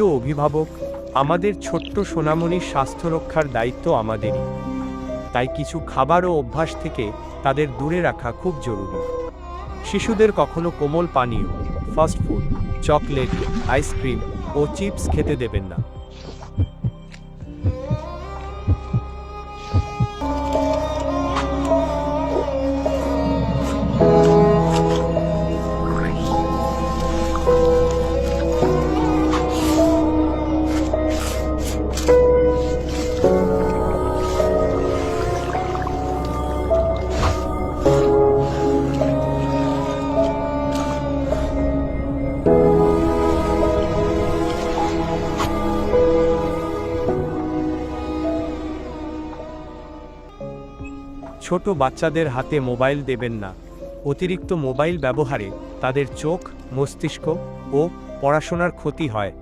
অভিভাবক, আমাদের ছোট্ট সোনামণির স্বাস্থ্য রক্ষার দায়িত্ব আমাদেরই। তাই কিছু খাবার ও অভ্যাস থেকে তাদের দূরে রাখা খুব জরুরি। শিশুদের কখনো কোমল পানীয় fast food chocolate ice cream ও চিপস খেতে দেবেন না। ছোট বাচ্চাদের হাতে মোবাইল দেবেন না। অতিরিক্ত মোবাইল ব্যবহারে তাদের চোখ, মস্তিষ্ক ও পড়াশোনার ক্ষতি হয়।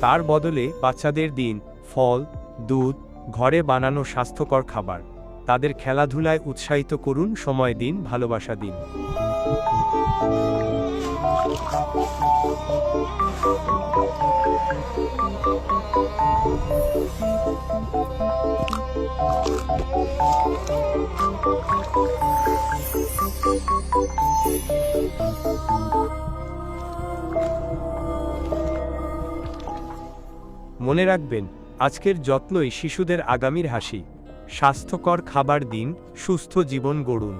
তার বদলে বাচ্চাদের দিন, ফল, দুধ, ঘরে বানানো স্বাস্থ্যকর খাবার। তাদের খেলাধুলায় উৎসাহিত করুন সময় দিন, ভালোবাসা দিন। মনে রাখবেন আজকের যত্নই শিশুদের আগামীর হাসি। স্বাস্থ্যকর খাবার দিন সুস্থ জীবন গড়ুন।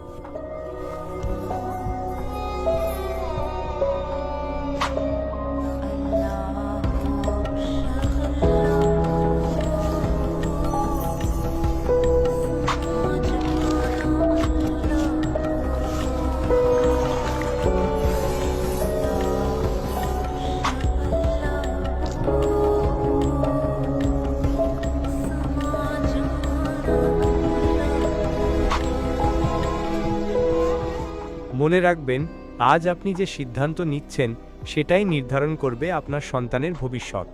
মনে রাখবেন আজ আপনি যে সিদ্ধান্ত নিচ্ছেন সেটাই নির্ধারণ করবে আপনার সন্তানের ভবিষ্যৎ।